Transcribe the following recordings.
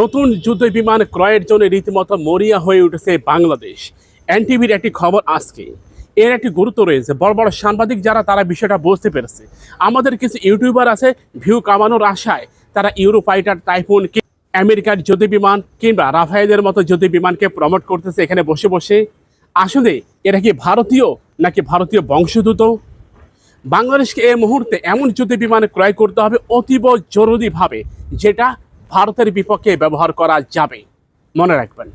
নতুন যুদ্ধ বিমান ক্রয়ের জন্য রীতিমতো মরিয়া হয়ে উঠেছে বাংলাদেশ। এনটিভির একটি খবর আজকে। এর একটি গুরুত্ব রয়েছে। বড় বড় সাংবাদিক যারা, তারা বিষয়টা বুঝতে পেরেছে। আমাদের কিছু ইউটিউবার আছে, ভিউ কামানোর আশায়। তারা ইউরো ফাইটার, টাইফুন আমেরিকার যুদ্ধ বিমান কিংবা রাফায়েলের মতো যুদ্ধ বিমানকে প্রমোট করতেছে এখানে বসে বসে। আসলে, এরা কি ভারতীয় নাকি ভারতীয় বংশোদ্ভূত? বাংলাদেশকে এই মুহূর্তে এমন যুদ্ধ বিমান ক্রয় করতে হবে অতীব জরুরিভাবে যেটা ভারতের বিপক্ষে ব্যবহার করা যাবে। মনে রাখবেন।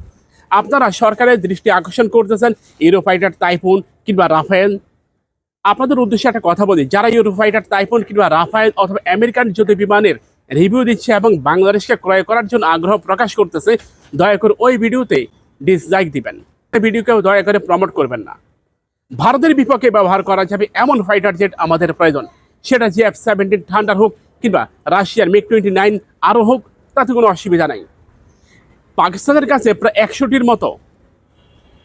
আপনারা সরকারের দৃষ্টি আকর্ষণ করতেছেন ইউরোফাইটার টাইফুন কিংবা রাফায়েল আপনাদের উদ্দেশ্যে একটা কথা বলি, যারা ইউরোফাইটার টাইফুন কিংবা রাফায়েল অথবা আমেরিকান যুদ্ধ বিমানের রিভিউ দিচ্ছে এবং বাংলাদেশকে ক্রয় করার জন্য আগ্রহ প্রকাশ করতেছে, দয়া করে ওই ভিডিওতে ডিসলাইক দিবেন। ভিডিওকেও দয়া করে প্রমোট করবেন না। ভারতের বিপক্ষে ব্যবহার করা যাবে এমন ফাইটার জেট আমাদের প্রয়োজন। সেটা যে এফ সেভেন্টিন থান্ডার হোক কিংবা রাশিয়ার মিগ টোয়েন্টি নাইন আরও হোক তাতে কোনো অসুবিধা নাই। পাকিস্তানের কাছে প্রায় একশোটির মতো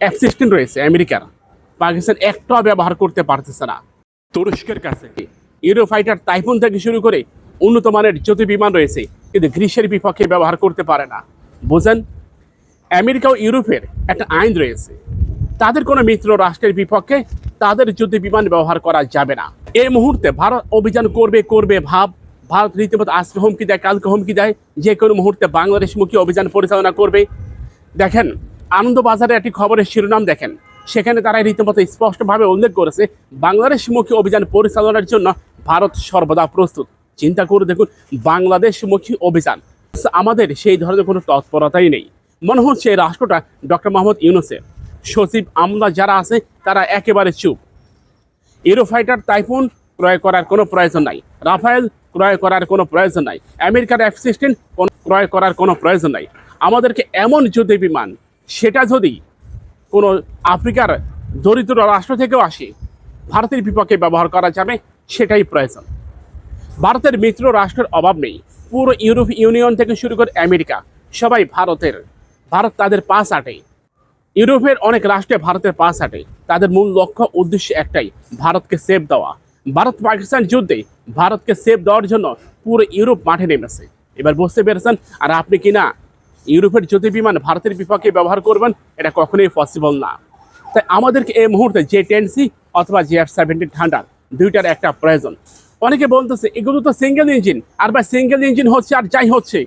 এফ সিক্সটিন রয়েছে আমেরিকার। পাকিস্তান একটাও ব্যবহার করতে পারতেছে না। তুরস্কের কাছে। ইউরো ফাইটার টাইফুন থেকে শুরু করে উন্নত মানের জ্যোতি বিমান রয়েছে কিন্তু গ্রীষ্মের বিপক্ষে ব্যবহার করতে পারে না। বোঝেন আমেরিকা ও ইউরোপের একটা আইন রয়েছে। তাদের কোনো মিত্র রাষ্ট্রের বিপক্ষে তাদের যুদ্ধ বিমান ব্যবহার করা যাবে না। এই মুহূর্তে ভারত অভিযান করবে করবে ভাব ভারত রীতিমতো আজকে হুমকি দেয়, কালকে হুমকি দেয়। যে কোনো মুহূর্তে বাংলাদেশমুখী অভিযান পরিচালনা করবে। দেখেন, আনন্দবাজারে একটি খবরের শিরোনাম দেখেন। সেখানে তারা রীতিমতো স্পষ্টভাবে উল্লেখ করেছে, বাংলাদেশমুখী অভিযান পরিচালনার জন্য ভারত সর্বদা প্রস্তুত। চিন্তা করে দেখুন, বাংলাদেশমুখী অভিযান। আমাদের সেই ধরনের কোনো তৎপরতাই নেই। মনে হচ্ছে এই রাষ্ট্রটা ডক্টর মোহাম্মদ ইউনুসের। সচিব আমলা যারা আছে, তারা একেবারে চুপ। এরোফাইটার টাইফুন ক্রয় করার কোনো প্রয়োজন নাই। রাফায়েল ক্রয় করার কোনো প্রয়োজন নাই। আমেরিকার এফ সিক্সটিন ক্রয় করার কোনো প্রয়োজন নাই। আমাদেরকে এমন যুদ্ধ বিমান, সেটা যদি কোনো আফ্রিকার দরিদ্র রাষ্ট্র থেকেও আসে, ভারতের বিপক্ষে ব্যবহার করা যাবে, সেটাই প্রয়োজন। ভারতের মিত্র রাষ্ট্রের অভাব নেই। পুরো ইউরোপ ইউনিয়ন থেকে শুরু করে আমেরিকা, সবাই ভারতের, ভারত তাদের পাশ আটে। ইউরোপের অনেক রাষ্ট্রে ভারতের পাশ আটে। তাদের মূল লক্ষ্য, উদ্দেশ্য একটাই, ভারতকে সেভ দেওয়া। ভারত পাকিস্তান যুদ্ধে ভারতকে সেফ দেওয়ার জন্য পুরো ইউরোপ মাঠে নেমেছে। এবার বুঝতে পেরেছেন, আর আপনি কি না ইউরোপের জ্যোতি বিমান ভারতের বিপক্ষে ব্যবহার করবেন, এটা কখনোই পসিবল না। তাই আমাদেরকে এই মুহূর্তে যে টেন সি অথবা যে এফ সেভেন্টিন থান্ডার দুইটার একটা প্রয়োজন। অনেকে বলতেছে, এগুলো তো সিঙ্গেল ইঞ্জিন আর বা সিঙ্গেল ইঞ্জিন হচ্ছে আর যাই হচ্ছে,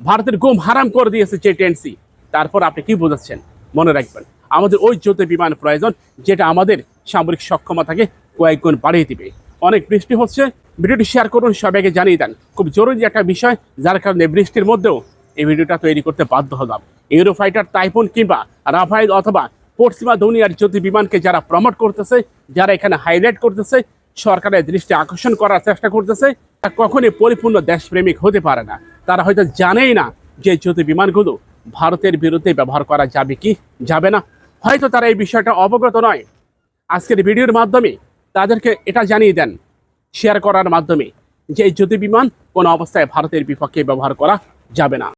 ভারতের গুম হারাম করে দিয়েছে যে টেন সি তারপর আপনি কি বোঝাচ্ছেন? মনে রাখবেন, আমাদের ওই যুদ্ধ বিমান প্রয়োজন, যেটা আমাদের সামরিক সক্ষমতাকে কয়েক গুণ বাড়িয়ে দিবে। অনেক বৃষ্টি হচ্ছে, ভিডিওটি শেয়ার করুন, সবাইকে জানিয়ে দেন। খুব জরুরি একটা বিষয়, যার কারণে বৃষ্টির মধ্যেও এই ভিডিওটা তৈরি করতে বাধ্য হলাম। ইউরোফাইটার টাইফুন কিংবা রাফাইল অথবা পশ্চিমা দুনিয়ার জ্যোতি বিমানকে যারা প্রমোট করতেছে, যারা এখানে হাইলাইট করতেছে, সরকারের দৃষ্টি আকর্ষণ করার চেষ্টা করতেছে, তা কখনই পরিপূর্ণ দেশপ্রেমিক হতে পারে না। তারা হয়তো জানেই না যে জ্যোতি বিমানগুলো ভারতের বিরুদ্ধে ব্যবহার করা যাবে কি, যাবে না। হয়তো তারা এই বিষয়টা অবগত নয়। আজকের ভিডিওর মাধ্যমে তাদেরকে এটা জানিয়ে দেন শেয়ার করার মাধ্যমে যে যুদ্ধ বিমান কোনো অবস্থায় ভারতের বিপক্ষে ব্যবহার করা যাবে না।